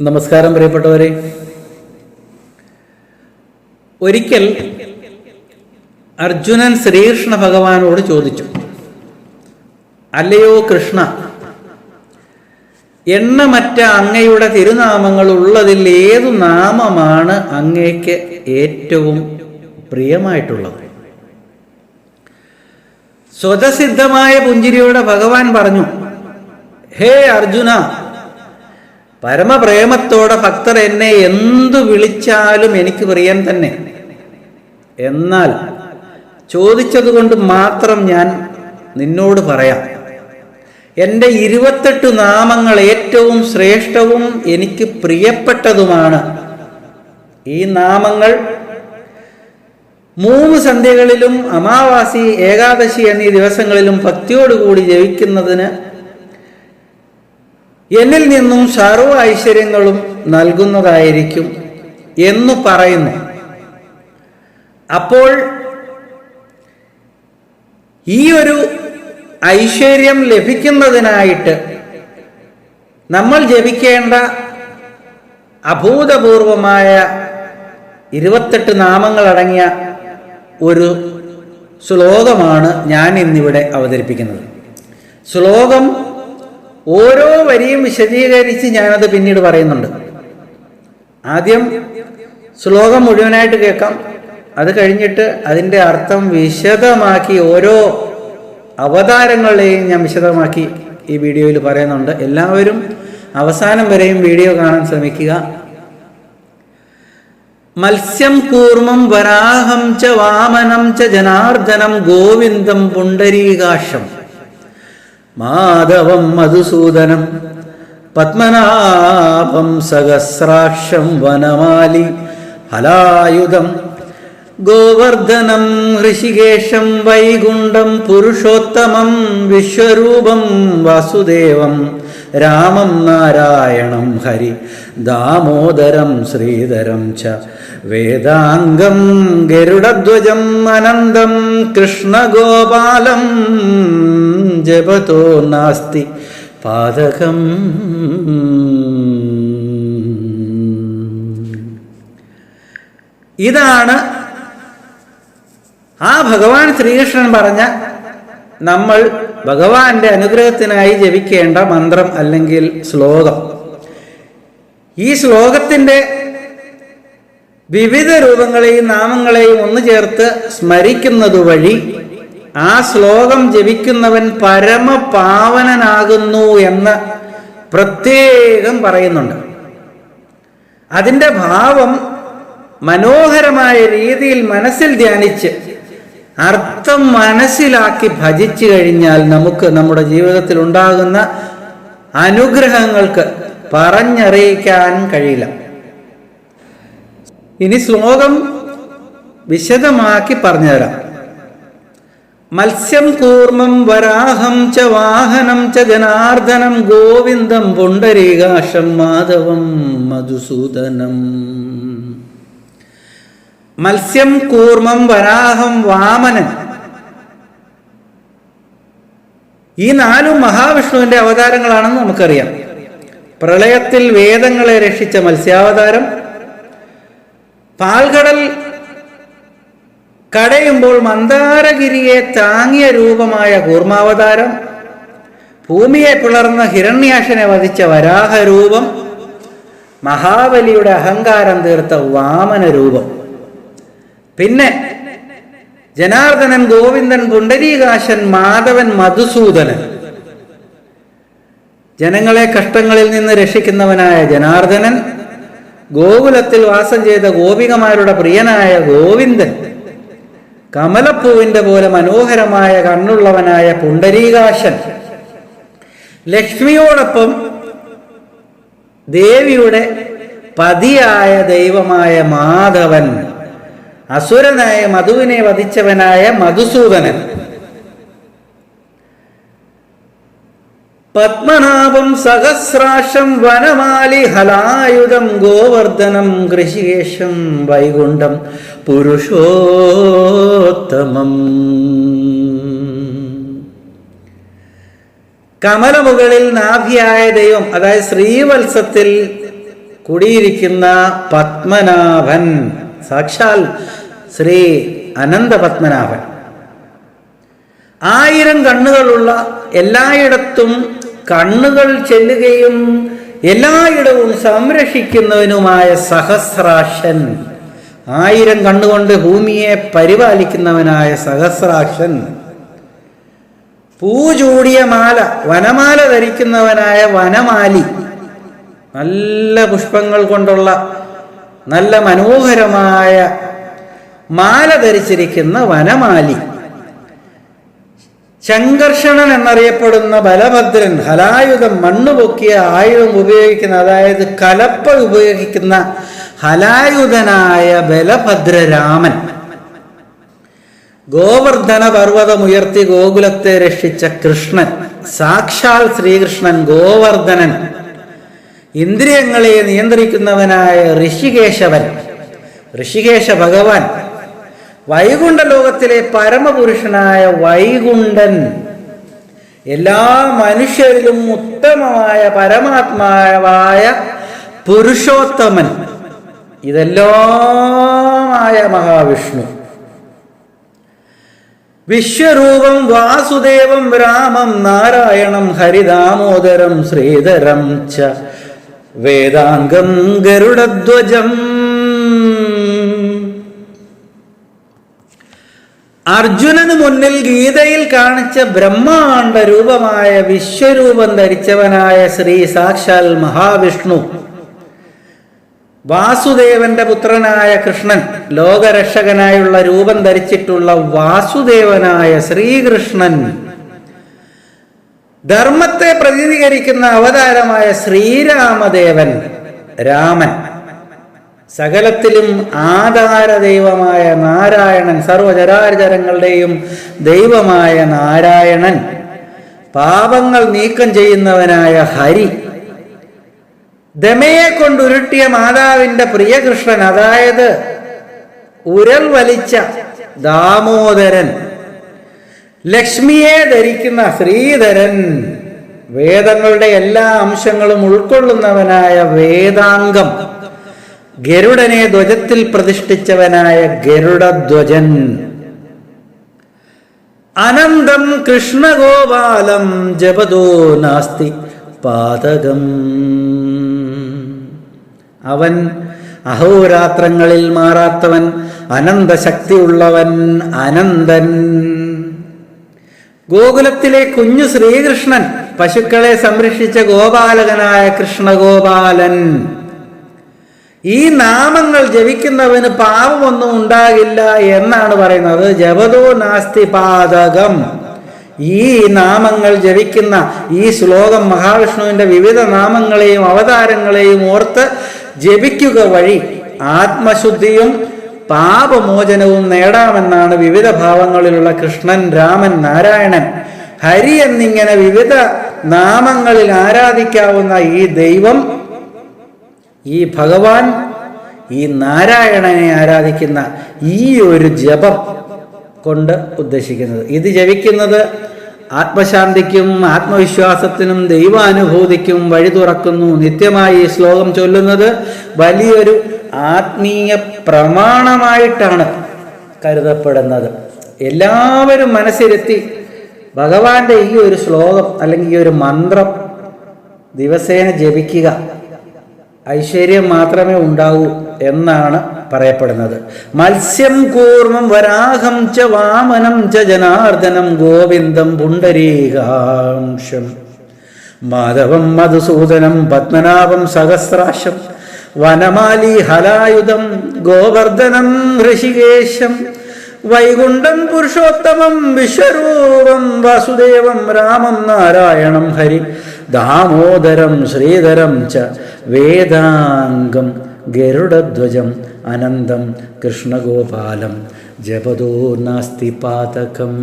നമസ്കാരം പ്രിയപ്പെട്ടവരെ. ഒരിക്കൽ അർജുനൻ ശ്രീകൃഷ്ണ ഭഗവാനോട് ചോദിച്ചു അല്ലയോ കൃഷ്ണ എണ്ണമറ്റ അങ്ങയുടെ തിരുനാമങ്ങൾ ഉള്ളതിൽ ഏതു നാമമാണ് അങ്ങയ്ക്ക് ഏറ്റവും പ്രിയമായിട്ടുള്ളത്? സ്വതസിദ്ധമായ പുഞ്ചിരിയോടെ ഭഗവാൻ പറഞ്ഞു ഹേ അർജുന പരമപ്രേമത്തോടെ ഭക്തർ എന്നെ എന്തു വിളിച്ചാലും എനിക്ക് പ്രിയൻ തന്നെ. എന്നാൽ ചോദിച്ചതുകൊണ്ട് മാത്രം ഞാൻ നിന്നോട് പറയാം. എന്റെ ഇരുപത്തെട്ട് നാമങ്ങൾ ഏറ്റവും ശ്രേഷ്ഠവും എനിക്ക് പ്രിയപ്പെട്ടതുമാണ്. ഈ നാമങ്ങൾ മൂന്ന് സന്ധ്യകളിലും അമാവാസി ഏകാദശി എന്നീ ദിവസങ്ങളിലും ഭക്തിയോടുകൂടി ജപിക്കുന്നതിന് എന്നിൽ നിന്നും സർവ ഐശ്വര്യങ്ങളും നൽകുന്നതായിരിക്കും എന്ന് പറയുന്നു. അപ്പോൾ ഈ ഒരു ഐശ്വര്യം ലഭിക്കുന്നതിനായിട്ട് നമ്മൾ ജപിക്കേണ്ട അഭൂതപൂർവമായ ഇരുപത്തെട്ട് നാമങ്ങളടങ്ങിയ ഒരു ശ്ലോകമാണ് ഞാൻ ഇന്നിവിടെ അവതരിപ്പിക്കുന്നത്. ശ്ലോകം ഓരോ വരിയും വിശദീകരിച്ച് ഞാനത് പിന്നീട് പറയുന്നുണ്ട്. ആദ്യം ശ്ലോകം മുഴുവനായിട്ട് കേൾക്കാം. അത് കഴിഞ്ഞിട്ട് അതിന്റെ അർത്ഥം വിശദമാക്കി ഓരോ അവതാരങ്ങളെയും ഞാൻ വിശദമാക്കി ഈ വീഡിയോയിൽ പറയുന്നുണ്ട്. എല്ലാവരും അവസാനം വരെയും വീഡിയോ കാണാൻ ശ്രമിക്കുക. മത്സ്യം കൂർമ്മം വരാഹം ച വാമനം ച ജനാർദ്ദനം ഗോവിന്ദം പുണ്ടരീകാശം മാധവം മധുസൂദനം പത്മനാഭം സഹസ്രാക്ഷം വനമാലി ഹലായുധം ഗോവർദ്ധനം ഋഷികേശം വൈകുണ്ഠം പുരുഷോത്തമം വിശ്വരൂപം വാസുദേവം രാമം നാരായണം ഹരി ദാമോദരം ശ്രീധരം ച. വേദാംഗം ഗരുഡധ്വജം അനന്തം കൃഷ്ണഗോപാലം ജപതോ നാസ്തി പാതകം ഇതാണ് ആ ഭഗവാൻ ശ്രീകൃഷ്ണൻ പറഞ്ഞ നമ്മൾ ഭഗവാന്റെ അനുഗ്രഹത്തിനായി ജപിക്കേണ്ട മന്ത്രം അല്ലെങ്കിൽ ശ്ലോകം. ഈ ശ്ലോകത്തിന്റെ വിവിധ രൂപങ്ങളെയും നാമങ്ങളെയും ഒന്ന് ചേർത്ത് സ്മരിക്കുന്നത് വഴി ആ ശ്ലോകം ജപിക്കുന്നവൻ പരമപാവനനാകുന്നു എന്ന് പ്രത്യേകം പറയുന്നുണ്ട്. അതിന്റെ ഭാവം മനോഹരമായ രീതിയിൽ മനസ്സിൽ ധ്യാനിച്ച് അർത്ഥം മനസ്സിലാക്കി ഭജിച്ചു കഴിഞ്ഞാൽ നമുക്ക് നമ്മുടെ ജീവിതത്തിൽ ഉണ്ടാകുന്ന അനുഗ്രഹങ്ങൾക്ക് പറഞ്ഞറിയിക്കാൻ കഴിയില്ല. ഇനി ശ്ലോകം വിശദമാക്കി പറഞ്ഞുതരാം. മത്സ്യം കൂർമ്മം വരാഹം ച വാഹനം ച ജനാർദ്ദനം ഗോവിന്ദം പുണ്ടരീകാശം മാധവം മധുസൂദനം. മത്സ്യം കൂർമ്മം വരാഹം വാമനൻ ഈ നാലും മഹാവിഷ്ണുവിന്റെ അവതാരങ്ങളാണെന്ന് നമുക്കറിയാം. പ്രളയത്തിൽ വേദങ്ങളെ രക്ഷിച്ച മത്സ്യാവതാരം പാൽകടൽ കടയുമ്പോൾ മന്ദാരഗിരിയെ താങ്ങിയ രൂപമായ കൂർമാവതാരം ഭൂമിയെ പിളർന്ന ഹിരണ്യാക്ഷനെ വധിച്ച വരാഹരൂപം മഹാബലിയുടെ അഹങ്കാരം തീർത്ത വാമന രൂപം പിന്നെ ജനാർദ്ദനൻ ഗോവിന്ദൻ പുണ്ടരീകാശൻ മാധവൻ മധുസൂദനൻ. ജനങ്ങളെ കഷ്ടങ്ങളിൽ നിന്ന് രക്ഷിക്കുന്നവനായ ജനാർദ്ദനൻ ഗോകുലത്തിൽ വാസം ചെയ്ത ഗോപികമാരുടെ പ്രിയനായ ഗോവിന്ദൻ കമലപ്പൂവിന്റെ പോലെ മനോഹരമായ കണ്ണുള്ളവനായ പുണ്ടരീകാശൻ ലക്ഷ്മിയോടൊപ്പം ദേവിയുടെ പതിയായ ദൈവമായ മാധവൻ. അസുരനായ മധുവിനെ വധിച്ചവനായ മധുസൂദനൻ. പത്മനാഭം സഹസ്രാശം വനമാലി ഹലായുധം ഗോവർദ്ധനം കൃഷികേശം വൈകുണ്ഠം പുരുഷോത്തമം. കമലമുകളിൽ നാഭിയായ ദൈവം അതായത് ശ്രീവത്സത്തിൽ കുടിയിരിക്കുന്ന പത്മനാഭൻ സാക്ഷാൽ ശ്രീ അനന്തപത്മനാഭൻ. ആയിരം കണ്ണുകളുള്ള എല്ലായിടത്തും കണ്ണുകൾ ചെല്ലുകയും എല്ലായിടവും സംരക്ഷിക്കുന്നവനുമായ സഹസ്രാക്ഷൻ. ആയിരം കണ്ണുകൊണ്ട് ഭൂമിയെ പരിപാലിക്കുന്നവനായ സഹസ്രാക്ഷൻ. പൂചൂടിയ മാല വനമാല ധരിക്കുന്നവനായ വനമാലി. നല്ല പുഷ്പങ്ങൾ കൊണ്ടുള്ള നല്ല മനോഹരമായ മാല ധരിച്ചിരിക്കുന്ന വനമാലി. ശങ്കർഷണൻ എന്നറിയപ്പെടുന്ന ബലഭദ്രൻ ഹലായുധം മണ്ണ് പൊക്കിയ ആയുധം ഉപയോഗിക്കുന്ന അതായത് കലപ്പ ഉപയോഗിക്കുന്ന ഹലായുധനായ ബലഭദ്രരാമൻ. ഗോവർദ്ധന പർവതമുയർത്തി ഗോകുലത്തെ രക്ഷിച്ച കൃഷ്ണൻ സാക്ഷാൽ ശ്രീകൃഷ്ണൻ ഗോവർദ്ധനൻ. ഇന്ദ്രിയങ്ങളെ നിയന്ത്രിക്കുന്നവനായ ഋഷികേശവൻ ഋഷികേശ ഭഗവാൻ. വൈകുണ്ഠ ലോകത്തിലെ പരമപുരുഷനായ വൈകുണ്ഠൻ. എല്ലാ മനുഷ്യരിലും ഉത്തമമായ പരമാത്മാവായ പുരുഷോത്തമൻ. ഇതെല്ലാമായ മഹാവിഷ്ണു. വിശ്വരൂപം വാസുദേവം രാമം നാരായണം ഹരിദാമോദരം ശ്രീധരം ച. വേദാംഗം ഗരുഡധ്വജം അർജുനന് മുന്നിൽ ഗീതയിൽ കാണിച്ച ബ്രഹ്മാണ്ട രൂപമായ വിശ്വരൂപം ധരിച്ചവനായ ശ്രീ സാക്ഷാൽ മഹാവിഷ്ണു. വാസുദേവന്റെ പുത്രനായ കൃഷ്ണൻ ലോകരക്ഷകനായുള്ള രൂപം ധരിച്ചിട്ടുള്ള വാസുദേവനായ ശ്രീകൃഷ്ണൻ. ധർമ്മത്തെ പ്രതിനിധീകരിക്കുന്ന അവതാരമായ ശ്രീരാമദേവൻ രാമൻ. സകലത്തിലും ആധാര ദൈവമായ നാരായണൻ സർവചരാചരങ്ങളുടെയും ദൈവമായ നാരായണൻ. പാപങ്ങൾ നീക്കം ചെയ്യുന്നവനായ ഹരി. ദമയെ കൊണ്ടുരുട്ടിയ മാതാവിന്റെ പ്രിയകൃഷ്ണൻ അതായത് ഉരൽ വലിച്ച ദാമോദരൻ. ലക്ഷ്മിയെ ധരിക്കുന്ന ശ്രീധരൻ. വേദങ്ങളുടെ എല്ലാ അംശങ്ങളും ഉൾക്കൊള്ളുന്നവനായ വേദാംഗം. ഗരുഡനെ ധ്വജത്തിൽ പ്രതിഷ്ഠിച്ചവനായ ഗരുഡധ്വജൻ. അനന്തം കൃഷ്ണഗോപാലം ജപതോ നാസ്തി പാതകം. അവൻ അഹോരാത്രങ്ങളിൽ മാറാത്തവൻ അനന്തശക്തിയുള്ളവൻ അനന്തൻ. ഗോകുലത്തിലെ കുഞ്ഞു ശ്രീകൃഷ്ണൻ പശുക്കളെ സംരക്ഷിച്ച ഗോപാലകനായ കൃഷ്ണഗോപാലൻ. ഈ നാമങ്ങൾ ജപിക്കുന്നവന് പാപമൊന്നും ഉണ്ടാകില്ല എന്നാണ് പറയുന്നത്. ജപതോ നാസ്തി പാതകം. ഈ നാമങ്ങൾ ജപിക്കുന്ന ഈ ശ്ലോകം മഹാവിഷ്ണുവിന്റെ വിവിധ നാമങ്ങളെയും അവതാരങ്ങളെയും ഓർത്ത് ജപിക്കുക വഴി ആത്മശുദ്ധിയും പാപമോചനവും നേടാമെന്നാണ് വിവിധ ഭാവങ്ങളിലുള്ള കൃഷ്ണൻ രാമൻ നാരായണൻ. ഹരി എന്നിങ്ങനെ വിവിധ നാമങ്ങളിൽ ആരാധിക്കാവുന്ന ഈ ദൈവം ഈ ഭഗവാൻ ഈ നാരായണനെ ആരാധിക്കുന്ന ഈ ഒരു ജപം കൊണ്ട് ഉദ്ദേശിക്കുന്നത്. ഇത് ജപിക്കുന്നത് ആത്മശാന്തിക്കും ആത്മവിശ്വാസത്തിനും ദൈവാനുഭൂതിക്കും വഴി തുറക്കുന്നു. നിത്യമായി ഈ ശ്ലോകം ചൊല്ലുന്നത് വലിയൊരു ആത്മീയ പ്രമാണമായിട്ടാണ് കരുതപ്പെടുന്നത്. എല്ലാവരും മനസ്സിലെത്തി ഭഗവാന്റെ ഈ ഒരു ശ്ലോകം അല്ലെങ്കിൽ ഈ ഒരു മന്ത്രം ദിവസേന ജപിക്കുക. ഐശ്വര്യം മാത്രമേ ഉണ്ടാവൂ എന്നാണ് പറയപ്പെടുന്നത്. മത്സ്യം കൂർമ്മം വരാഹം ച വാമനം ച ജനാർദ്ദനം ഗോവിന്ദം പുണ്ടരീകാംശം. മാധവം മധുസൂദനം പത്മനാഭം സഹസ്രാശം. വനമാലി ഹലായുധം ഗോവർദ്ധനം ഋഷികേശം. വൈകുണ്ഠം പുരുഷോത്തമം വിശ്വരൂപം വാസുദേവം രാമം നാരായണം ഹരി. ദാമോദരം ശ്രീധരം ച വേദാംഗം ഗരുഡധ്വജം അനന്തം കൃഷ്ണഗോപാലം ജപതോ നാസ്തി പാതകം.